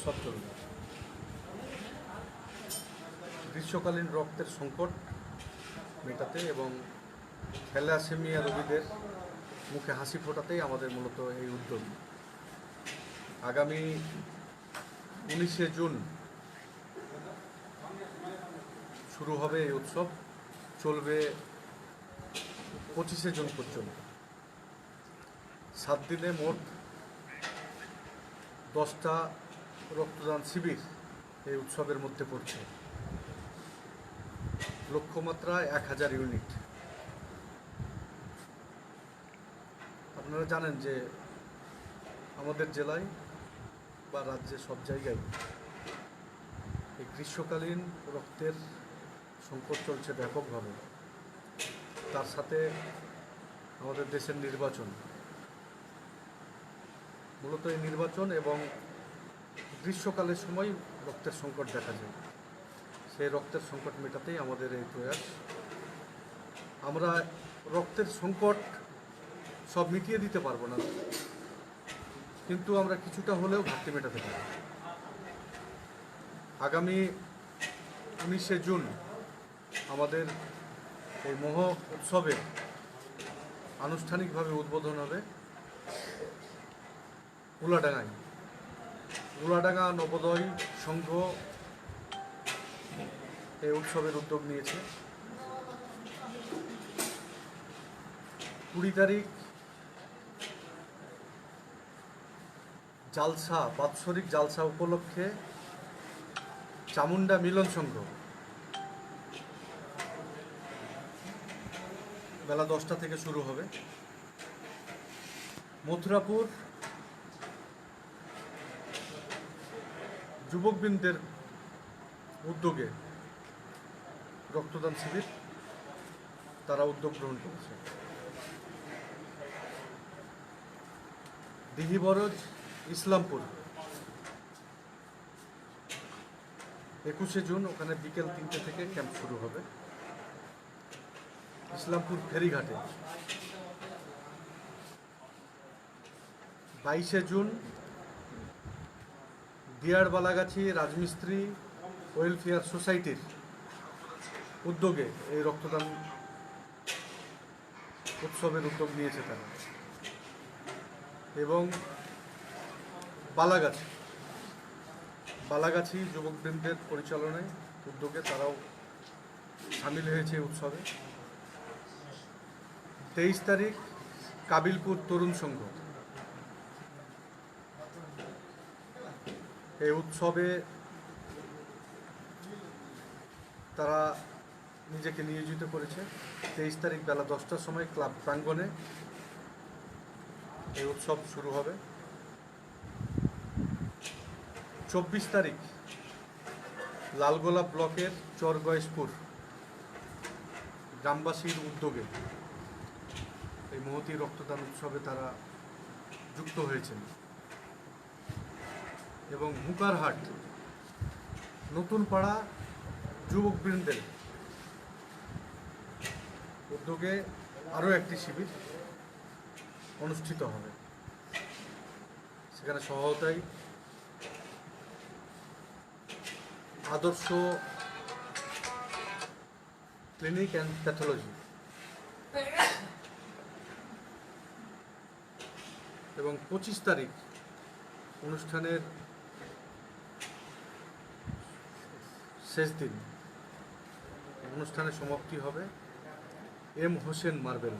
উৎসব চলবে গ্রীষ্মকালীন রক্তের সংকট মেটাতে এবং থ্যালাসেমিয়া রোগীদের মুখে হাসি ফোটাতেই আমাদের মূলত এই উদ্যোগ। আগামী উনিশে জুন শুরু হবে এই উৎসব। চলবে পঁচিশে জুন পর্যন্ত। সাত দিনে মোট দশটা রক্তদান শিবির এই উৎসবের মধ্যে পড়ছে। লক্ষ্যমাত্রা এক হাজার ইউনিট। আপনারা জানেন যে আমাদের জেলায় বা রাজ্যে সব জায়গায় এই গ্রীষ্মকালীন রক্তের সংকট চলছে ব্যাপকভাবে। তার সাথে আমাদের দেশের নির্বাচন। মূলত এই নির্বাচন এবং গ্রীষ্মকালের সময় রক্তের সংকট দেখা যায়। সেই রক্তের সংকট মেটাতেই আমাদের এই প্রয়াস। আমরা রক্তের সংকট সব মিটিয়ে দিতে পারব না, কিন্তু আমরা কিছুটা হলেও ঘাটতি মেটাতে পারি। আগামী উনিশে জুন আমাদের এই মহ উৎসবে আনুষ্ঠানিকভাবে উদ্বোধন হবে উলাডাঙ্গায়। উলাডাঙ্গা নবোদয় সংঘ এই উৎসবের উদ্যোগ নিয়েছে। কুড়ি তারিখ জালসা, বাৎসরিক জালসা উপলক্ষে চামুন্ডা মিলন সংঘ। বেলা দশটা থেকে শুরু হবে। মথুরাপুর যুবকবৃন্দের উদ্যোগে রক্তদান শিবির, তারা উদ্যোগ গ্রহণ করেছে। দিঘিবরজ ইসলামপুর। একুশে জুন, ওখানে বিকেল তিনটে থেকে ক্যাম্প শুরু হবে। ইসলামপুর ফেরিঘাটে। বাইশে জুন দিয়ার বালাগাছি রাজমিস্ত্রি ওয়েলফেয়ার সোসাইটির উদ্যোগে এই রক্তদান উৎসবের উদ্যোগ নিয়েছে তারা। এবং বালাগাছি বালাগাছি যুবকবৃন্দের পরিচালনায় উদ্যোগে তারাও সামিল হয়েছে উৎসবে। তেইশ তারিখ কাবিলপুর তরুণ সংঘ। এই উৎসবে তারা নিজেকে নিয়োজিত করেছে। তেইশ তারিখ বেলা দশটার সময় ক্লাব প্রাঙ্গণে এই উৎসব শুরু হবে। চব্বিশ তারিখ লালগোলা ব্লকের চরগয়েশপুর গ্রামবাসীর উদ্যোগে এই মহতী রক্তদান উৎসবে তারা যুক্ত হয়েছেন। এবং হুকারহাট নতুন পাড়া যুবকবৃন্দের উদ্যোগে আরও একটি শিবির অনুষ্ঠিত হবে। সেখানে সহায়তায় আদর্শ ক্লিনিক অ্যান্ড প্যাথোলজি এবং পঁচিশ তারিখ অনুষ্ঠানের শেষ দিন অনুষ্ঠানের সমাপ্তি হবে এম হোসেন মার্বেল,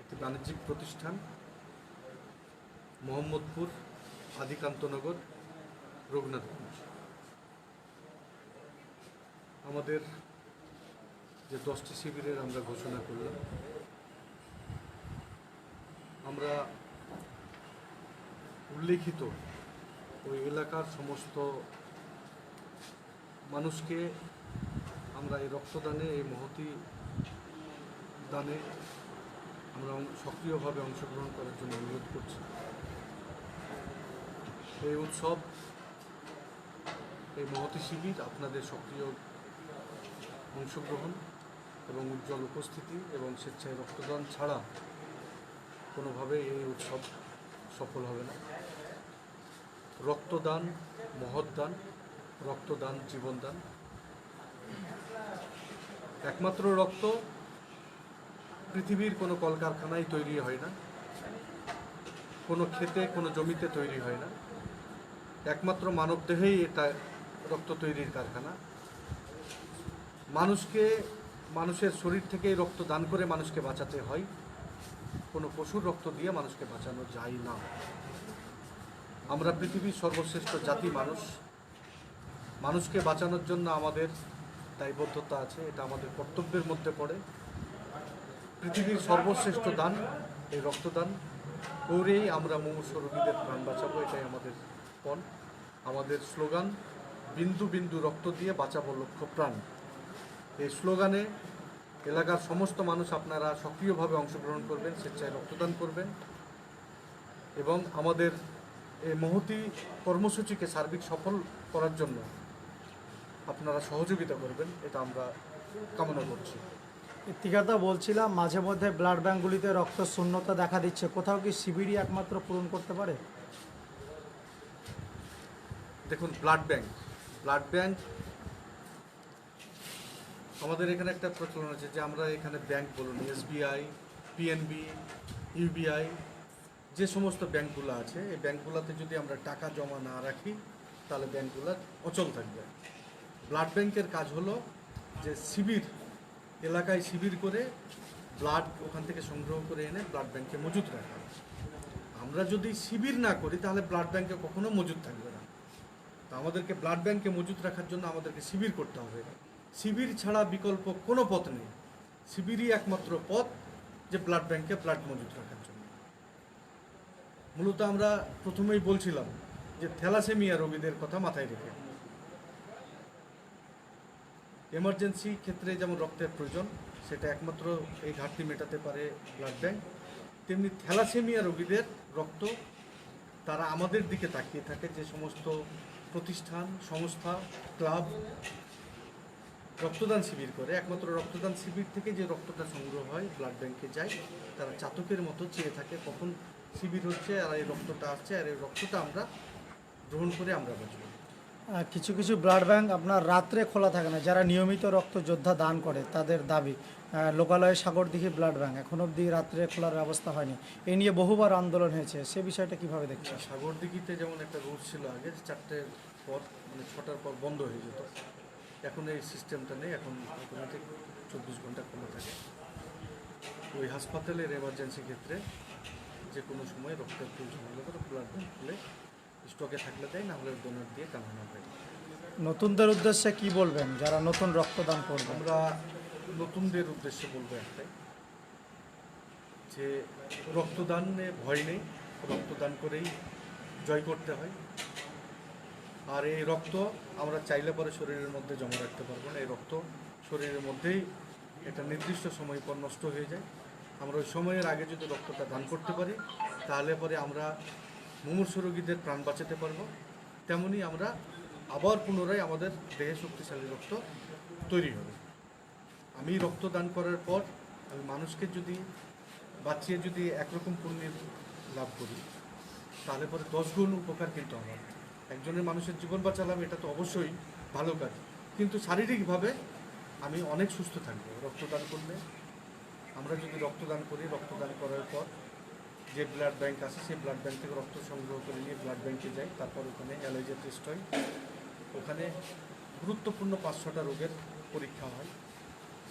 একটি বাণিজ্যিক প্রতিষ্ঠান, মোহাম্মদপুর, আদিকান্তনগর, রঘুনাথগঞ্জ। আমাদের যে দশটি শিবিরের আমরা ঘোষণা করলাম, আমরা উল্লেখিত ওই এলাকার সমস্ত মানুষকে আমরা এই রক্তদানে, এই মহতি দানে আমরা সক্রিয়ভাবে অংশগ্রহণ করার জন্য অনুরোধ করছি। এই উৎসব, এই মহতি শিবির আপনাদের সক্রিয় অংশগ্রহণ এবং উজ্জ্বল উপস্থিতি এবং স্বেচ্ছায় রক্তদান ছাড়া কোনোভাবে এই উৎসব সফল হবে না। রক্তদান, মহৎদান রক্তদান, জীবনদান। একমাত্র রক্ত পৃথিবীর কোনো কলকারখানায় তৈরি হয় না। কোনো ক্ষেতে, কোনো জমিতে তৈরি হয় না। একমাত্র মানবদেহেই এটা রক্ত তৈরির কারখানা। মানুষকে, মানুষের শরীর থেকেই রক্ত দান করে মানুষকে বাঁচাতে হয়। কোনো পশুর রক্ত দিয়ে মানুষকে বাঁচানো যায় না। আমরা পৃথিবীর সর্বশ্রেষ্ঠ জাতি মানুষ। মানুষকে বাঁচানোর জন্য আমাদের দায়বদ্ধতা আছে, এটা আমাদের কর্তব্যের মধ্যে পড়ে। পৃথিবীর সর্বশ্রেষ্ঠ দান, এই রক্তদান করেই আমরা মুমূর্ষ রোগীদের প্রাণ বাঁচাবো, এটাই আমাদের পণ। আমাদের স্লোগান, বিন্দু বিন্দু রক্ত দিয়ে বাঁচাবো লক্ষ্য প্রাণ। এই স্লোগানে এলাকার সমস্ত মানুষ আপনারা সক্রিয়ভাবে অংশগ্রহণ করবেন, স্বেচ্ছায় রক্তদান করবেন এবং আমাদের এই মহতি কর্মসূচিকে সার্বিক সফল করার জন্য আপনারা সহযোগিতা করবেন এটা আমরা কামনা করছি। ইতিকাদা বলছিলাম মাঝে মধ্যে ব্লাড ব্যাঙ্কগুলিতে রক্ত শূন্যতা দেখা দিচ্ছে। কোথাও কি শিবিরই একমাত্র পূরণ করতে পারে? দেখুন ব্লাড ব্যাংক ব্লাড ব্যাংক আমাদের এখানে একটা প্রচলন আছে যে আমরা এখানে ব্যাংক বলুন এসবিআই পিএনবি ইউবিআই যে সমস্ত ব্যাংকগুলো আছে এই ব্যাংকগুলোতে যদি আমরা টাকা জমা না রাখি তাহলে ব্যাংকগুলো অচল থাকবে। ব্লাড ব্যাংকের কাজ হলো যে শিবির, এলাকায় শিবির করে ব্লাড ওখান থেকে সংগ্রহ করে এনে ব্লাড ব্যাংকে মজুত রাখা আমরা যদি শিবির না করি, তাহলে ব্লাড ব্যাংকে কখনো মজুত থাকবে না। তো আমাদেরকে ব্লাড ব্যাংকে মজুত রাখার জন্য আমাদেরকে শিবির করতে হবে। শিবির ছাড়া বিকল্প কোনো পথ নেই। শিবিরই একমাত্র পথ যে ব্লাড ব্যাংকে ব্লাড মজুত রাখার জন্য। মূলত আমরা প্রথমেই বলছিলাম যে থ্যালাসেমিয়া রোগীদের কথা মাথায় রেখে। এমার্জেন্সি ক্ষেত্রে যেমন রক্তের প্রয়োজন, সেটা একমাত্র এই ঘাটতি মেটাতে পারে ব্লাড ব্যাঙ্ক তেমনি থ্যালাসেমিয়া রোগীদের রক্ত তারা আমাদের দিকে তাকিয়ে থাকে, যে সমস্ত প্রতিষ্ঠান, সংস্থা, ক্লাব রক্তদান শিবির করে। একমাত্র রক্তদান শিবির থেকে যে রক্তটা সংগ্রহ হয় ব্লাড ব্যাংকে যায়, তারা চাতকের মতো চেয়ে থাকে, কখন শিবির হচ্ছে আর এই রক্তটা আসছে, আর এই রক্তটা আমরা গ্রহণ করে আমরা বাঁচব। কিছু কিছু ব্লাড ব্যাংক আপনার রাত্রে খোলা থাকে না। যারা নিয়মিত রক্ত যোদ্ধা দান করে, তাদের দাবি লোকালয়ে সাগরদিঘি ব্লাড ব্যাংক এখন অবধি রাত্রে খোলার ব্যবস্থা হয়নি। এ নিয়ে বহুবার আন্দোলন হয়েছে, সে বিষয়টা কীভাবে দেখছেন? সাগরদিঘিতে যেমন একটা রুলস ছিল আগে যে চারটের পর মানে ছটার পর বন্ধ হয়ে যেত। এখন এই সিস্টেমটা নেই, এখন অটোমেটিক চব্বিশ ঘণ্টা খোলা থাকে। ওই হাসপাতালের এমার্জেন্সি ক্ষেত্রে যে কোনো সময় রক্তের প্রয়োজন হলে ব্লাড ব্যাংক খুলে স্টকে থাকলে দেয় না হলে ডোনার দিয়ে কামানো হয়। নতুনদের উদ্দেশ্যে কি বলবেন? যারা নতুন রক্তদান করবেন আমরা নতুনদের উদ্দেশ্যে বলব একটাই যে রক্তদানে ভয় নেই রক্তদান করেই জয় করতে হয়। আর এই রক্ত আমরা চাইলে পরে শরীরের মধ্যে জমা রাখতে পারব না। এই রক্ত শরীরের মধ্যেই একটা নির্দিষ্ট সময় পর নষ্ট হয়ে যায়। আমরা ওই সময়ের আগে যদি রক্তটা দান করতে পারি তাহলে পরে আমরা মুমূর্ষ রোগীদের প্রাণ বাঁচাতে পারব। তেমনি আমরা আবার পুনরায় আমাদের দেহে শক্তিশালী রক্ত তৈরি হবে। আমি রক্ত দান করার পর আমি মানুষকে যদি বাঁচিয়ে যদি একরকম পুণ্যের লাভ করি, তাহলে পরে দশ গুণ উপকার কিন্তু আমার। একজনের মানুষের জীবন বাঁচালাম, এটা তো অবশ্যই ভালো কাজ। কিন্তু শারীরিকভাবে আমি অনেক সুস্থ থাকব রক্তদান করলে। আমরা যদি রক্তদান করি, রক্তদান করার পর যে ব্লাড ব্যাংক আছে, সেই ব্লাড ব্যাংক থেকে রক্ত সংগ্রহ করে নিয়ে ব্লাড ব্যাংকে যাই, তারপর ওখানে অ্যালার্জি টেস্ট হয়। ওখানে গুরুত্বপূর্ণ পাঁচ ছটা রোগের পরীক্ষা হয়।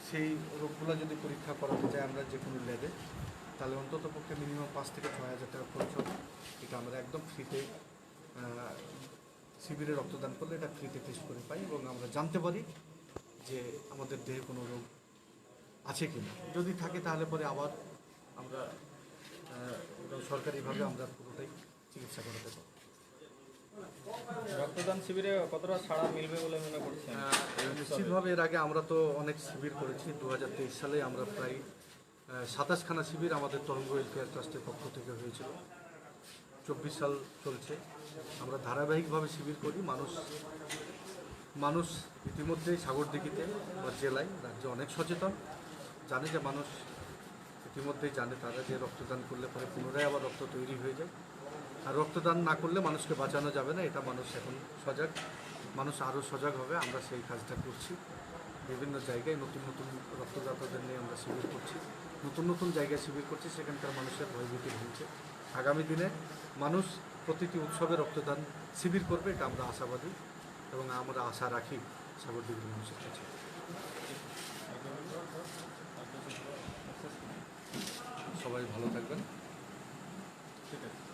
সেই রোগগুলো যদি পরীক্ষা করাতে চাই আমরা যে কোনো ল্যাবে তাহলে অন্তত পক্ষে মিনিমাম পাঁচ থেকে ছয় হাজার টাকা খরচ হবে। এটা আমরা একদম ফ্রিতে শিবিরে রক্তদান করলে এটা ফ্রিতে টেস্ট করে পাই এবং আমরা জানতে পারি যে আমাদের দেহে কোনো রোগ আছে কি না যদি থাকে তাহলে পরে আবার আমরা সরকারিভাবে আমরা পুরোটাই চিকিৎসা করাতে পারি রক্তদান শিবিরে কতটা ছাড়া মিলবে বলে মনে করছেন? নিশ্চিতভাবে এর আগে আমরা তো অনেক শিবির করেছি। দু হাজার তেইশ সালে আমরা প্রায় সাতাশখানা শিবির আমাদের তরঙ্গ ওয়েলফেয়ার ট্রাস্টের পক্ষ থেকে হয়েছিল। চব্বিশ সাল চলছে। আমরা ধারাবাহিকভাবে শিবির করি মানুষ মানুষ ইতিমধ্যেই সাগরদিঘিতে বা জেলায় রাজ্যে অনেক সচেতন। জানে যে মানুষ ইতিমধ্যেই জানে তারা যে রক্তদান করলে পরে পুনরায় আবার রক্ত তৈরি হয়ে যায়। আর রক্তদান না করলে মানুষকে বাঁচানো যাবে না, এটা মানুষ এখন সজাগ। মানুষ আরও সজাগ হবে, আমরা সেই কাজটা করছি। বিভিন্ন জায়গায় নতুন নতুন রক্তদাতাদের নিয়ে আমরা শিবির করছি। নতুন নতুন জায়গায় শিবির করছি, সেখানকার মানুষের ভয়ভীতি ভুলছে আগামী দিনে মানুষ প্রতিটি উৎসবে রক্তদান শিবির করবে, এটা আমরা আশাবাদী এবং আমরা আশা রাখি সাগরদ্বীপের মানুষের কাছে। সবাই ভালো থাকবেন। ঠিক আছে।